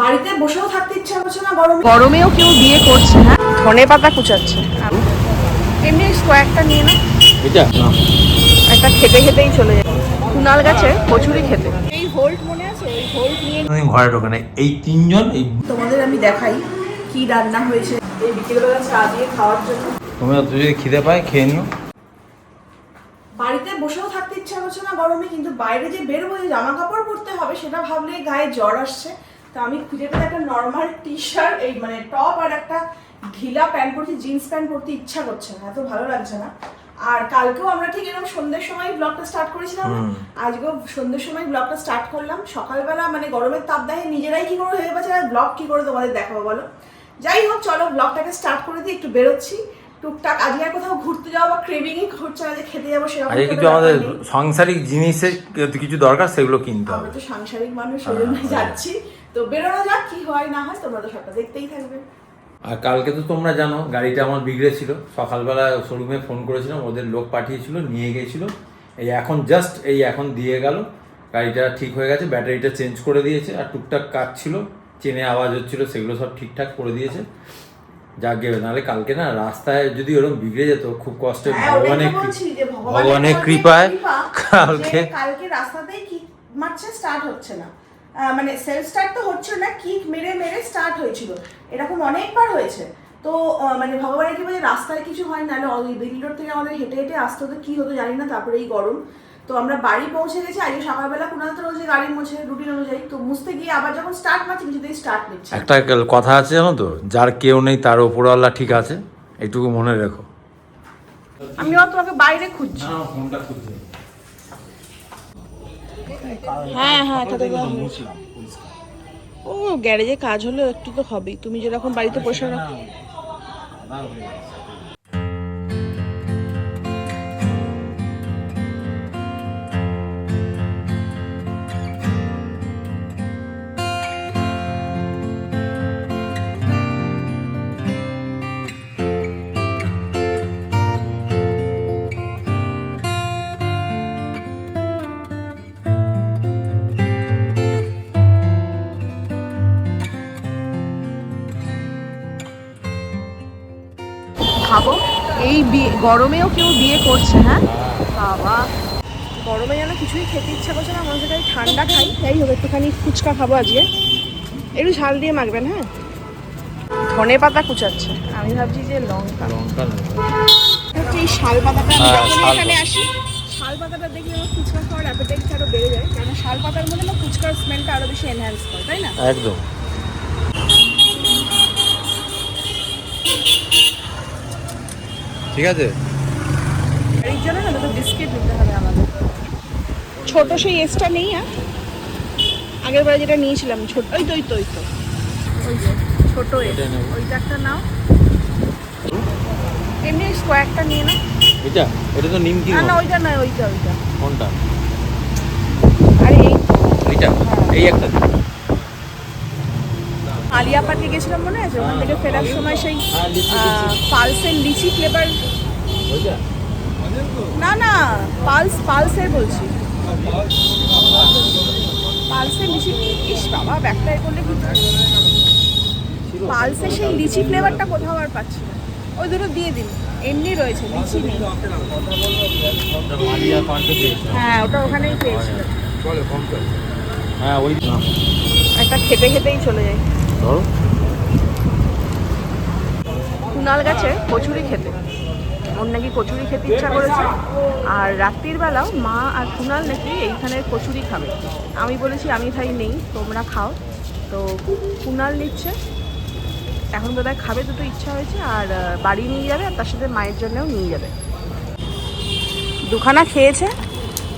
বাড়িতে বসেও থাকতে ইচ্ছা করছে না গরমে। গরমেও কেউ বিয়ে করছে হ্যাঁ ধনে পাতা কুচাচ্ছে। এমনি কয়েকটা নিয়ে না এটা? একটা খেতে খেতেই চলে যায়। কুনাল গাছে কচুরি খেতে। এই হোল্ড মনে আছে? ওই হোল্ড নিয়ে আমি ঘরে ঢোকে না এই তিনজন এই তোমাদের আমি দেখাই কি রান্না হয়েছে। এই বিকেলবেলা চা দিয়ে খাওয়ার জন্য। যদি খিদে পায় খেয়ে নিও। বাড়িতে বসেও থাকতে ইচ্ছা করছে না গরমে কিন্তু বাইরে যে বেরোবো যে জামা কাপড় পরতে হবে সেটা ভাবলে গায়ে জ্বর আসছে। তো আমি খুঁজে পেলে একটা নর্মাল টি শার্ট এই মানে টপ আর একটা ঢিলা প্যান্ট পরতে জিন্স প্যান্ট পরতে ইচ্ছা করছে না এত ভালো লাগছে না। আর কালকেও আমরা ঠিক এরকম সন্ধ্যের সময় ব্লগটা স্টার্ট করেছিলাম আজকেও সন্ধ্যের সময় ব্লগটা স্টার্ট করলাম সকালবেলা মানে গরমের তাপ দেখে নিজেরাই কি করে হয়ে গেছে আর ব্লগ কি করে তোমাদের দেখাবো বলো? যাই হোক চলো ব্লগটাকে স্টার্ট করে দিয়ে একটু বেরোচ্ছি। টুকটাক আজকে আর কোথাও ঘুরতে যাওয়া বা ক্রেভিংই ঘুরছে না যে খেতে যাব সেরকম আজকে কিছু আমাদের সাংসারিক জিনিসের কিছু দরকার সেগুলো কিনতে হবে। তো সাংসারিক মানুষ সেজন্য যাচ্ছি। তো বেরোনো যাক কি হয় না হয় তোমরা তো সবটা দেখতেই থাকবে। আর কালকে তো তোমরা জানো গাড়িটা আমার বিগড়েছিল সকালবেলা শোরুমে ফোন করেছিলাম ওদের লোক পাঠিয়েছিল নিয়ে গিয়েছিল এই এখন জাস্ট এই এখন দিয়ে গেল। গাড়িটা ঠিক হয়ে গেছে ব্যাটারিটা চেঞ্জ করে দিয়েছে আর টুকটাক কাজ ছিল। চেনে আওয়াজ হচ্ছিল সেগুলো সব ঠিকঠাক করে দিয়েছে। যাক গেবে নাহলে কালকে না রাস্তায় যদি ওরকম বিগড়ে যেত খুব কষ্টে হ্যাঁ, ভগবানের যে ভগবানের কৃপায় কালকে কালকে রাস্তাতেই কি মারছে স্টার্ট হচ্ছে না। মানে সেলফ স্টার্ট তো হচ্ছে না কিক মেরে মেরে স্টার্ট হয়েছিল। এরকম অনেকবার হয়েছে। তো মানে ভগবানের কি বলে রাস্তায় কিছু হয় না দিল্লি রোড থেকে আমাদের হেঁটে হেঁটে আসতে হতো কী হতো জানি না তারপরে এই গরম। তো আমরা বাড়ি পৌঁছে গেছি আজকে সকালবেলা কুণাল তো রোজ গাড়ি মুছে রুটিন অনুযায়ী তো মুছতে গিয়ে আবার যখন স্টার্ট মারছে কিছুতেই স্টার্ট নিচ্ছে একটা কথা আছে জানো তো যার কেউ নেই তার ওপরওয়ালা ঠিক আছে এইটুকু মনে রেখো। আমি তোমাকে বাইরে খুঁজছি। হ্যাঁ হ্যাঁ। ও গ্যারেজে কাজ হলে একটু তো হবেই তুমি যেরকম বাড়িতে পোষা রাখো খাব। এই বিয়ে গরমেও কেউ বিয়ে করছে হ্যাঁ বাবা। গরমে যেন কিছুই খেতে ইচ্ছা করছে না মনে হচ্ছে ঠান্ডা খাই। যাই হোক একটুখানি ফুচকা খাব আজকে। একটু ঝাল দিয়ে মাখবেন হ্যাঁ? ধনে পাতা কুচাচ্ছে। আমি ভাবছি যে লঙ্কা। হচ্ছে এই শাল পাতাটা আমি হ্যাঁ, এখানে আসি শাল পাতাটা দেখলে আমার ফুচকা খাওয়ার অ্যাপেটাইট আরও বেড়ে যায়। কারণ শাল পাতার মধ্যে না ফুচকার স্মেলটা আরও বেশি এনহ্যান্স করে তাই না? একদম। ঠিক আছে? এর জন্য না দুটো বিস্কিট নিতে হবে আমাদের। ছোট সেই এসটা নেই আর আগের বারে যেটা নিয়েছিলাম ছোট ওই তো ওই তো ওই তো। ওই যে ছোট ওইটা একটা নাও। এমনি কয়েকটা নিয়ে না এটা? এটা তো নিমকি না না ওইটা না ওইটা ওইটা। কোনটা? আরে এই এইটা? এই একটা। আলিয়া পার্কে গেছিলাম মনে আছে? ওখান থেকে ফেরার সময় সেই পালসের লিচি ফ্লেভার না না পালস পালসের বলছি। পালসের লিচি ইস বাবা ব্যাগটা করলে পালসের সেই লিচি ফ্লেভারটা কোথাও আর পাচ্ছি না। ওই দুটো দিয়ে দিন। এমনি রয়েছে লিচি নেই। হ্যাঁ ওটা ওখানেই চলে হ্যাঁ ওই একটা খেতে খেতেই চলে যাই ধরো। কুনাল গাছে কচুরি খেতে। ওর নাকি কচুরি খেতে ইচ্ছা করেছে। আর রাত্রির বেলাও মা আর কুনাল নাকি এইখানের কচুরি খাবে। আমি বলেছি, আমি খাই নেই, তোমরা খাও। তো কুনাল নিচ্ছে। এখন বোধহয় খাবে দুটো ইচ্ছা হয়েছে, আর বাড়ি নিয়ে যাবে, আর তার সাথে মায়ের জন্যও নিয়ে যাবে। দুখানা খেয়েছে।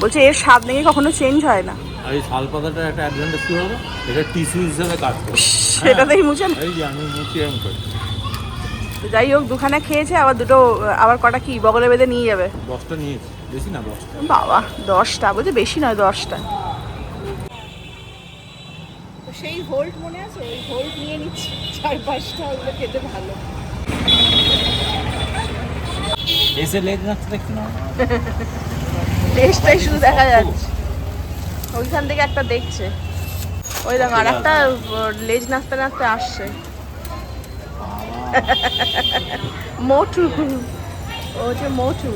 বলছে, এর স্বাদ নাকি কখনো চেঞ্জ হয় না। আর এই শাল পাতাটার একটা অ্যাডভান্টেজ কি হবে এটা টিস্যু হিসেবে কাজ করে। সেটাতেই মুছে না এই যে আমি মুখি এরকম করি। তো যাই হোক দুখানা খেয়েছে আবার দুটো আবার কটা কি বগলে বেঁধে নিয়ে যাবে? দশটা নিয়েছি। বেশি না দশটা। বাবা দশটা বলছে বেশি নয় দশটা। তো সেই হোল্ড মনে আছে? ওই হোল্ড নিয়ে নিচ্ছি। চার পাঁচটা ওগুলো খেতে ভালো। এসে লেগ রাখতে দেখছি না। টেস্টটাই শুধু দেখা যাচ্ছে। ওইখান থেকে একটা দেখছে। ওই দেখো আর একটা লেজ নাচতে নাচতে আসছে। মোটু। ও হচ্ছে মোটু।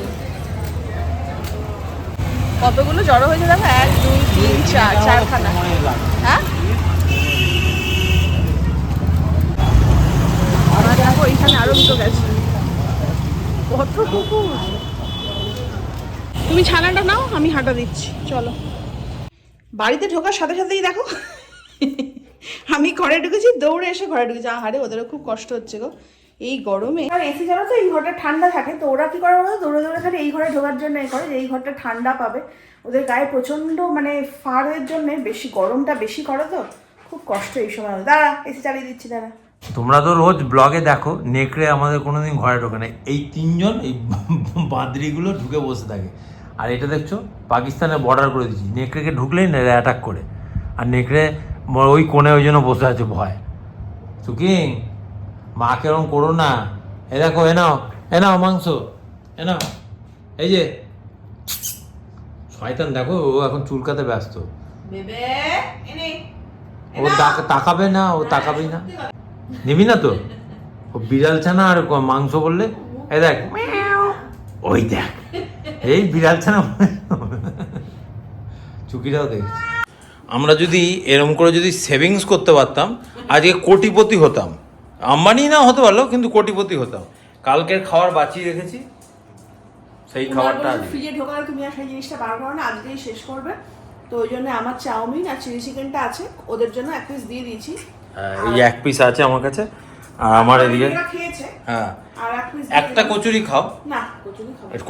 কতগুলো জড়ো হয়েছে দেখো? এক দুই তিন চার চারখানা। হ্যাঁ? দেখো এইখানে আরও দুটো গেছে। কত কুকুর? তুমি ছানাটা নাও আমি হাঁটা দিচ্ছি। চলো। বাড়িতে ঢোকার সাথে সাথেই দেখো। আমি ঘরে ঢুকেছি দৌড়ে এসে ঘরে ঢুকেছি। আহারে ওদেরও খুব কষ্ট হচ্ছে গো। এই গরমে। আর এসি জানো তো এই ঘরটা ঠান্ডা থাকে তো ওরা কি করে বলো দৌড়ে দৌড়ে খালি এই ঘরে ঢোকার জন্য এই করে যে এই ঘরটা ঠান্ডা পাবে। ওদের গায়ে প্রচণ্ড মানে ফাড়ের জন্য বেশি গরমটা বেশি করে তো। খুব কষ্ট এই সময় দাঁড়া এসি চালিয়ে দিচ্ছি দাঁড়া। তোমরা তো রোজ ব্লগে দেখো নেকড়ে আমাদের কোনোদিন ঘরে ঢোকে না। এই তিনজন এই বাদরিগুলো ঢুকে বসে থাকে। আর এটা দেখছ পাকিস্তানের বর্ডার করে দিচ্ছি নেকড়েকে ঢুকলেই না অ্যাটাক করে। আর নেকড়ে ওই কোণে ওই জন্য বসে আছে ভয়। সুকিং মাকে এরকম করো না। এ দেখো এ নাও এ নাও মাংস এ নাও। এই যে শয়তান দেখো ও এখন চুলকাতে ব্যস্ত। ও তাক- তাকাবে না ও তাকাবেই না। নিবি না তো? ও বিড়াল ছানা আর মাংস বললে? এ দেখ। ওই দেখ। এই বিড়াল ছানা চুকিটাও দেখছি। আমরা যদি এরম করে যদি সেভিংস করতে পারতাম আজকে কোটিপতি হতাম। আম্বানি না হতে পারল কিন্তু কোটিপতি হতাম। কালকের খাবার বাঁচিয়ে রেখেছি সেই খাবারটা ফ্রিজে ঢোকালে তুমি আর সেই জিনিসটা বার করো না আজকেই শেষ করবে। তো ওই জন্য আমার চাউমিন আর চিলি চিকেনটা আছে ওদের জন্য এক পিস দিয়ে দিয়েছি। হ্যাঁ, এই এক পিস আছে আমার কাছে। আর আমার এদিকে? হ্যাঁ। একটা কচুরি খাও। না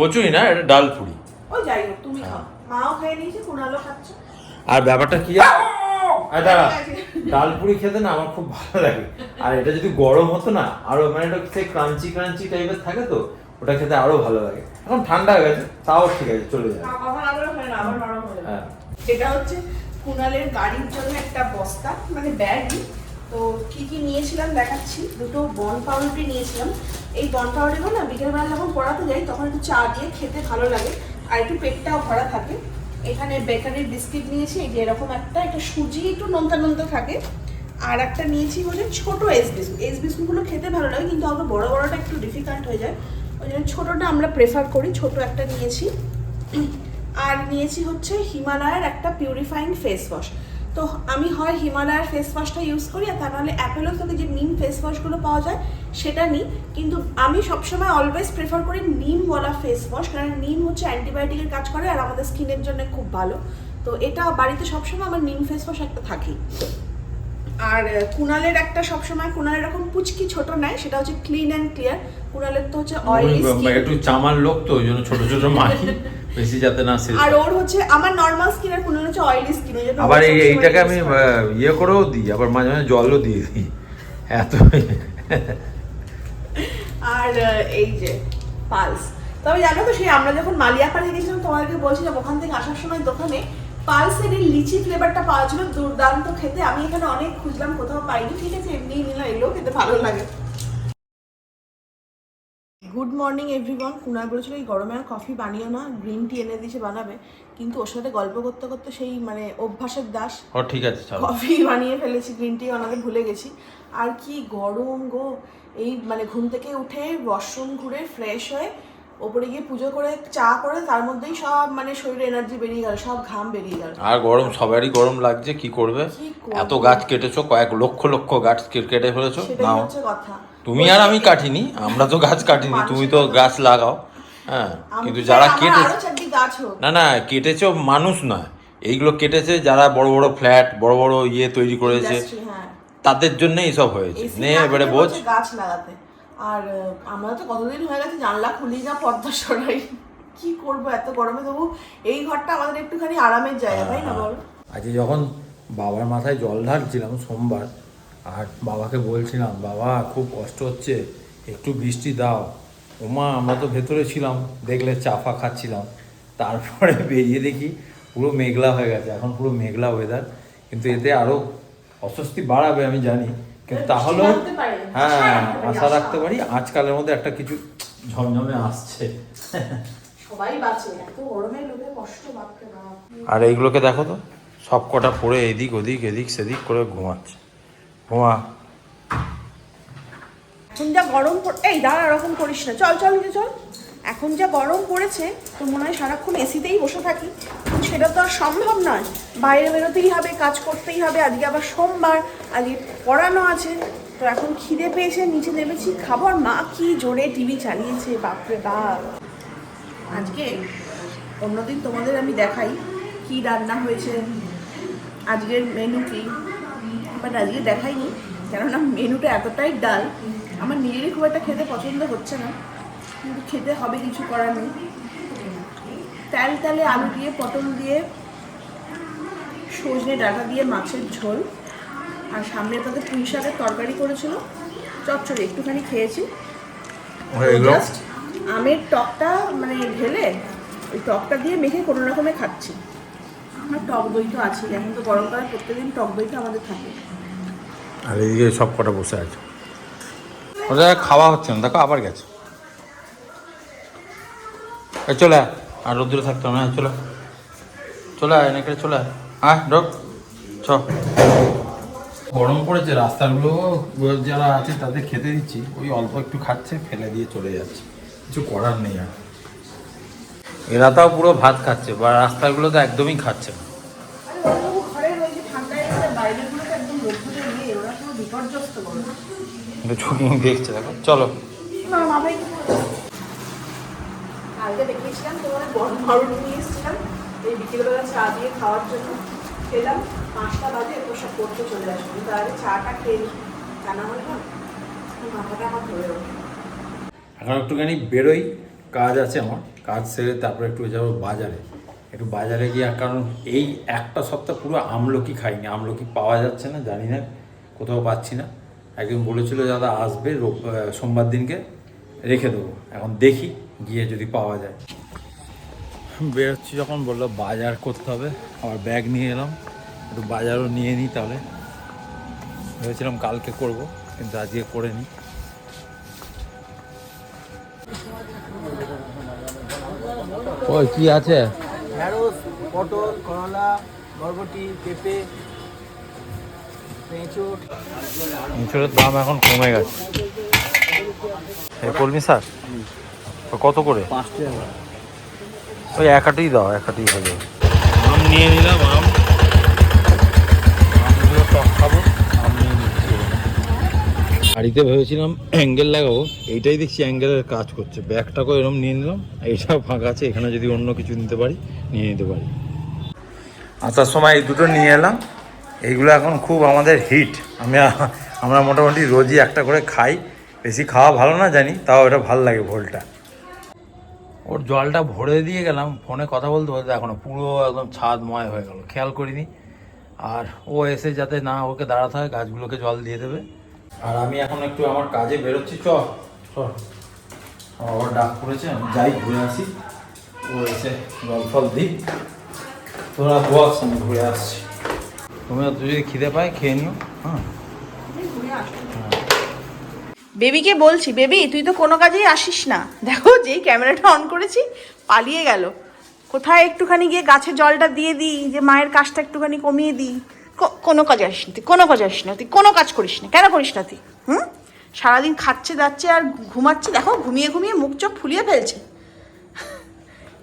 কচুরি এটা না। এটা ডাল পুরি। ওই যাই হোক তুমি হ্যাঁ। খাও। মাও খেয়ে নিয়েছে কুণালও খাচ্ছে। আর ব্যাপারটা কি? আরে দাঁড়া ডাল পুরি খেতে না আমার খুব ভালো লাগে। আর এটা যদি গরম হতো না আরও মানে এটা সেই ক্রাঞ্চি ক্রাঞ্চি টাইপের থাকে তো ওটা খেতে আরও ভালো লাগে। এখন ঠান্ডা হয়ে গেছে তাও ঠিক আছে চলে যাবে। আবার হয় এটা হচ্ছে কুণালের গাড়ির জন্য একটা বস্তা মানে ব্যাগই তো কি কি নিয়েছিলাম দেখাচ্ছি। দুটো বন পাউরুটি নিয়েছিলাম। এই বন পাউরুটিগুলো না বিকেলবেলা যখন পড়াতে যাই, তখন একটু চা দিয়ে খেতে ভালো লাগে। আর একটু পেটটাও ভরা থাকে। এখানে বেকারির বিস্কিট নিয়েছি। এই যে এরকম একটা এটা সুজি একটু নোনতা নোনতা থাকে। আর একটা নিয়েছি হচ্ছে ছোটো এস বিস্কুট। এস বিস্কুটগুলো খেতে ভালো লাগে, কিন্তু আবার বড় বড়টা একটু ডিফিকাল্ট হয়ে যায়। ওই জন্য ছোটোটা আমরা প্রেফার করি। ছোট একটা নিয়েছি। আর নিয়েছি হচ্ছে হিমালয়ের একটা পিউরিফাইং ফেস ওয়াশ তো আমি হয় হিমালয়ের ফেস ওয়াশটা ইউজ করি আর তা নাহলে অ্যাপেলো থেকে যে নিম ফেস ওয়াশগুলো পাওয়া যায় সেটা নিই। কিন্তু আমি সবসময় অলওয়েজ প্রেফার করি নিমওয়ালা ফেস ওয়াশ কারণ নিম হচ্ছে অ্যান্টিবায়োটিকের কাজ করে আর আমাদের স্কিনের জন্য খুব ভালো। তো এটা বাড়িতে সবসময় আমার নিম ফেস ওয়াশ একটা থাকেই। আর কুনালের একটা সবসময় কুণালের এরকম পুচকি ছোট নেয় সেটা হচ্ছে ক্লিন অ্যান্ড ক্লিয়ার কুনালের তো হচ্ছে অয়েলি একটু চামার লোক তো ওই জন্য ছোট ছোট মাখি বেশি যাতে না শেষ আর ওর হচ্ছে আমার নর্মাল স্কিন আর হচ্ছে অয়েলি স্কিন আবার এই এইটাকে আমি ইয়ে করেও দিই আবার মাঝে মাঝে জলও দিয়ে দিই। এত আর এই যে পালস তবে জানো তো সেই আমরা যখন মালিয়াপাড়ে গেছিলাম তোমাদেরকে বলছিলাম ওখান থেকে আসার সময় দোকানে পালসের এই লিচি ফ্লেভারটা পাওয়া ছিল দুর্দান্ত খেতে। আমি এখানে অনেক খুঁজলাম কোথাও পাইনি। ঠিক আছে এমনি নিলাম এগুলো খেতে ভালো লাগে। গুড মর্নিং এভরিওয়ান কুনার বলেছিল এই গরমে আর কফি বানিও না গ্রিন টি এনে দিয়েছে বানাবে। কিন্তু ওর সাথে গল্প করতে করতে সেই মানে অভ্যাসের দাস। ও ঠিক আছে চলো। কফি বানিয়ে ফেলেছি গ্রিন টি বানাতে ভুলে গেছি। আর কি গরম গো। এই মানে ঘুম থেকে উঠে ওয়াশরুম ঘুরে ফ্রেশ হয়ে ওপরে গিয়ে পুজো করে চা করে তার মধ্যেই সব মানে শরীরে এনার্জি বেরিয়ে গেল সব ঘাম বেরিয়ে গেল। আর গরম সবারই গরম লাগছে কি করবে? এত গাছ কেটেছো কয়েক লক্ষ লক্ষ গাছ কেটে ফেলেছো সেটাই হচ্ছে কথা। তুমি আর আমি কাটিনি আমরা তো গাছ কাটিনি তুমি তো গাছ লাগাও হ্যাঁ কিন্তু যারা কেটে না না কেটেছে মানুষ নয় এইগুলো কেটেছে যারা বড় বড় ফ্ল্যাট বড় বড় ইয়ে তৈরি করেছে হ্যাঁ। তাদের জন্য এইসব হয়েছে। নে এবারে বোঝ। গাছ লাগাতে। আর আমরা তো কতদিন হয়ে গেছে জানলা খুলি না পর্দা সরাই। কি করব এত গরমে? তবু এই ঘরটা আমাদের একটুখানি আরামের জায়গা তাই না বল? আজকে যখন বাবার মাথায় জল ঢালছিলাম সোমবার আর বাবাকে বলছিলাম বাবা খুব কষ্ট হচ্ছে একটু বৃষ্টি দাও। ওমা আমরা তো ভেতরে ছিলাম দেখলে চাফা খাচ্ছিলাম। তারপরে বেরিয়ে দেখি পুরো মেঘলা হয়ে গেছে এখন পুরো মেঘলা ওয়েদার কিন্তু এতে আরও অস্বস্তি বাড়াবে আমি জানি। কিন্তু তাহলেও হ্যাঁ আশা আশা। রাখতে পারি আজকালের মধ্যে একটা কিছু ঝমঝমে আসছে। সবাই বাঁচে এত গরমে লোকে কষ্ট আর এইগুলোকে দেখো তো সব কটা পড়ে এদিক ওদিক এদিক সেদিক করে ঘুমাচ্ছে। ঘুমা এখন যা গরম এই দাঁড়া, এরকম করিস না। চল চল চল। এখন যা গরম পড়েছে তো মনে হয় সারাক্ষণ এসিতেই বসে থাকি। সেটা তো আর সম্ভব নয়। বাইরে বেরোতেই হবে, কাজ করতেই হবে, আজকে আবার সোমবার, আজকে পড়ানো আছে। তো এখন খিদে পেয়েছে, নিচে নেমেছি খাবার মা কি জোরে টিভি চালিয়েছে, বাপরে বাপ। আজকে অন্যদিন তোমাদের আমি দেখাই কি রান্না হয়েছে। আজকের মেনু কি? বাট আজকে দেখাইনি কেননা মেনুটা এতটাই ডাল আমার নিজেরই খুব একটা খেতে পছন্দ হচ্ছে না কিন্তু খেতে হবে কিছু করার নেই। তেল তেলে আলু দিয়ে পটল দিয়ে সজনে ডাটা দিয়ে মাছের ঝোল আর সামনে পাতে পুঁই শাকের তরকারি করেছিল চচ্চড়ি একটুখানি খেয়েছি। জাস্ট আমের টকটা মানে ঢেলে ওই টকটা দিয়ে মেখে কোনো রকমে খাচ্ছি। আর টক দই তো আছেই এখন তো গরমকালে প্রত্যেকদিন টক দইটা আমাদের থাকে। আর এদিকে সব কটা বসে আছে। ওটা খাওয়া হচ্ছে না দেখো আবার গেছে। এই চলে আয়। আর রোদ্দুরে থাকতে হবে না চলে আয়। চলে আয় নাকি চলে আয়। হ্যাঁ ঢোক। চ। গরম পড়েছে রাস্তাগুলো যারা আছে তাদের খেতে দিচ্ছি। ওই অল্প একটু খাচ্ছে ফেলে দিয়ে চলে যাচ্ছে। কিছু করার নেই আর। এরা তাও পুরো ভাত খাচ্ছে বা রাস্তাগুলো তো একদমই খাচ্ছে না। দেখছে দেখো চলো। না মা ভাই কালকে দেখিয়েছিলাম তোমার গরম মারুটি নিয়ে এসেছিলাম। এই বিকেলবেলা চা দিয়ে খাওয়ার জন্য খেলাম। পাঁচটা বাজে এরপর সব পড়তে চলে আসব। তার আগে চাটা খেয়ে নিই তা না? হলে মাথাটা আমার ধরে ওঠে এখন একটুখানি বেরোই কাজ আছে আমার। কাজ সেরে তারপরে একটু যাব বাজারে। একটু বাজারে গিয়ে, কারণ এই একটা সপ্তাহ পুরো আমলকি খাইনি। আমলকি পাওয়া যাচ্ছে না, জানি না, কোথাও পাচ্ছি না। একজন বলেছিল, দাদা, আসবে সোমবার দিনকে রেখে দেবো। এখন দেখি, গিয়ে যদি পাওয়া যায়। বেরোচ্ছি যখন, বলল, বাজার করতে হবে। আবার ব্যাগ নিয়ে এলাম। একটু বাজারও নিয়ে নিই তাহলে। ভেবেছিলাম কালকে করব, কিন্তু আজকে করে নিই ওই কি আছে? ঢ্যাঁড়স পটল করলা বরবটি পেঁপে এঁচোড় দাম এখন কমে গেছে। এই কলমি শাক? তো কত করে? ওই এক আটেই দাও এক আটেই হয়ে যাবে। আম নিয়ে নিলাম আম আমগুলো টক খাব আম নিয়ে নিচ্ছি বাড়িতে ভেবেছিলাম অ্যাঙ্গেল লাগাবো। এইটাই দেখছি অ্যাঙ্গেলের কাজ করছে। ব্যাগটাকেও এরকম নিয়ে নিলাম এইটা ফাঁকা আছে এখানে যদি অন্য কিছু নিতে পারি নিয়ে নিতে পারি। আসার সময় এই দুটো নিয়ে এলাম। এইগুলো এখন খুব আমাদের হিট। আমি আমরা মোটামুটি রোজই একটা করে খাই। বেশি খাওয়া ভালো না জানি তাও এটা ভালো লাগে ভোলটা। ওর জলটা ভরে দিয়ে গেলাম ফোনে কথা বলতে বলতে এখনও পুরো একদম ছাদময় হয়ে গেল খেয়াল করিনি। আর ও এসে যাতে না ওকে দাঁড়াতে হয় গাছগুলোকে জল দিয়ে দেবে। আর আমি এখন একটু আমার কাজে বেরোচ্ছি চ আবার ডাক পড়েছে আমি যাই ঘুরে আসি। ও এসে জল ফল দিই তোরা বস আমি ঘুরে আসছি। তুমি যদি খিদে পায় খেয়ে নিও হ্যাঁ। বেবিকে বলছি বেবি তুই তো কোনো কাজেই আসিস না। দেখো যেই ক্যামেরাটা অন করেছি পালিয়ে গেল। কোথায় একটুখানি গিয়ে গাছে জলটা দিয়ে দিই যে মায়ের কাজটা একটুখানি কমিয়ে দিই। কোনো কাজে আসিস না, তুই কোনো কাজে আসিস না, তুই কোনো কাজ করিস না, কেন করিস না তুই? হুম? সারাদিন খাচ্ছে যাচ্ছে আর ঘুমাচ্ছে, দেখো ঘুমিয়ে ঘুমিয়ে মুখ চোখ ফুলিয়ে ফেলছে।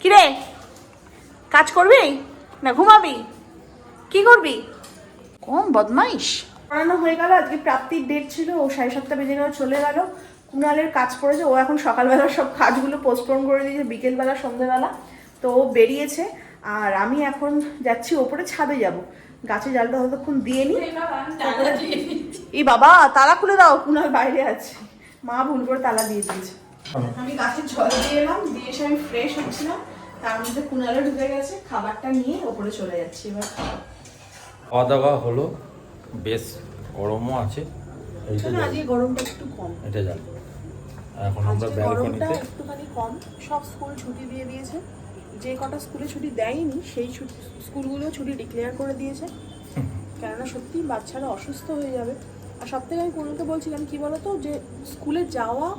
কিরে কাজ করবি? না, ঘুমাবি? কি করবি? কম বদমাইশ। পড়ানো হয়ে গেল, আজকে প্রাপ্তির ডেট ছিল, ও সাড়ে সাতটা বেজে গেল, চলে গেল। কুণালের কাজ পড়েছে, ও এখন সকালবেলা সব কাজগুলো পোস্টপোন করে দিয়েছে, বিকেলবেলা সন্ধ্যেবেলা তো ও বেরিয়েছে, আর আমি এখন যাচ্ছি ওপরে ছাদে যাব। গাছে জালটা ততক্ষণ দিয়ে নি। এই বাবা তালা খুলে দাও কুণাল বাইরে আছে। মা ভুল করে তালা দিয়ে দিয়েছে। আমি গাছে জল দিয়ে এলাম দিয়ে এসে আমি ফ্রেশ হচ্ছিলাম। তার মধ্যে কুণালও ঢুকে গেছে খাবারটা নিয়ে ওপরে চলে যাচ্ছি এবার। খাব খাওয়া দাওয়া হলো বেশ গরমও আছে। আজকে গরমটা একটু কম। এটা যাক। এখন আমরা গরমটা ব্যালকনিতে একটুখানি কম। সব স্কুল ছুটি দিয়ে দিয়েছে। যে কটা স্কুলে ছুটি দেয়নি, সেই স্কুলগুলো ছুটি ডিক্লেয়ার করে দিয়েছে। কেননা সত্যি বাচ্চারা অসুস্থ হয়ে যাবে। আর সব থেকে আমি কোনোকে বলছিলাম কি বলতো? যে স্কুলে যাওয়া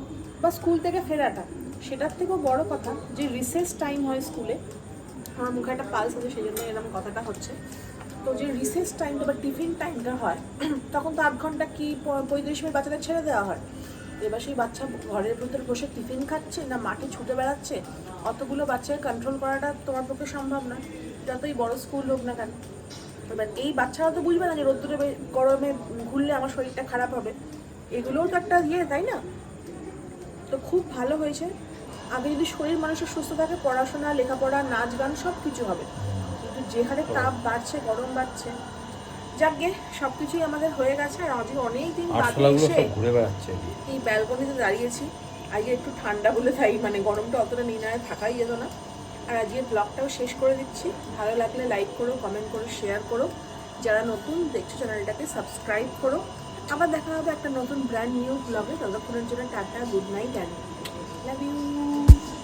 বা স্কুল থেকে ফেরাটা, সেটার থেকেও বড় কথা যে রিসেস টাইম হয় স্কুলে। আমার মুখে একটা পালস আছে, সেই জন্য এরকম কথাটা হচ্ছে। তো যে রিসেস টাইমটা বা টিফিন টাইমটা হয়, তখন তো আধ ঘণ্টা কি পঁয়ত্রিশ মিনিট বাচ্চাদের ছেড়ে দেওয়া হয়? এবার সেই বাচ্চা ঘরের ভিতর বসে টিফিন খাচ্ছে, না মাঠে ছুটে বেড়াচ্ছে, অতগুলো বাচ্চাকে কন্ট্রোল করাটা তোমার পক্ষে সম্ভব না। যতই বড় স্কুল হোক না কেন। এবার এই বাচ্চারা তো বুঝবে না যে রোদ্দুরে গরমে ঘুরলে আমার শরীরটা খারাপ হবে। এগুলোও তো একটা ইয়ে তাই না? তো খুব ভালো হয়েছে। আগে যদি শরীর মানুষের সুস্থ থাকে, পড়াশোনা, লেখাপড়া, নাচ গান সব কিছু হবে। কিন্তু যে হারে তাপ বাড়ছে, গরম বাড়ছে যাকগে সব কিছুই আমাদের হয়ে গেছে আর আজকে অনেক দিন বাদে ঘুরে বেড়াচ্ছে এই ব্যালকনিতে দাঁড়িয়েছি। আজকে একটু ঠান্ডা বলে তাই মানে গরমটা অতটা নির্ণয়ে থাকাই যেত না। আর আজকে ব্লগটাও শেষ করে দিচ্ছি। ভালো লাগলে লাইক করো কমেন্ট করো শেয়ার করো। যারা নতুন দেখছ চ্যানেলটাকে সাবস্ক্রাইব করো। আবার দেখা হবে একটা নতুন ব্র্যান্ড নিউ ব্লগে ততক্ষণের জন্য tata good night and love you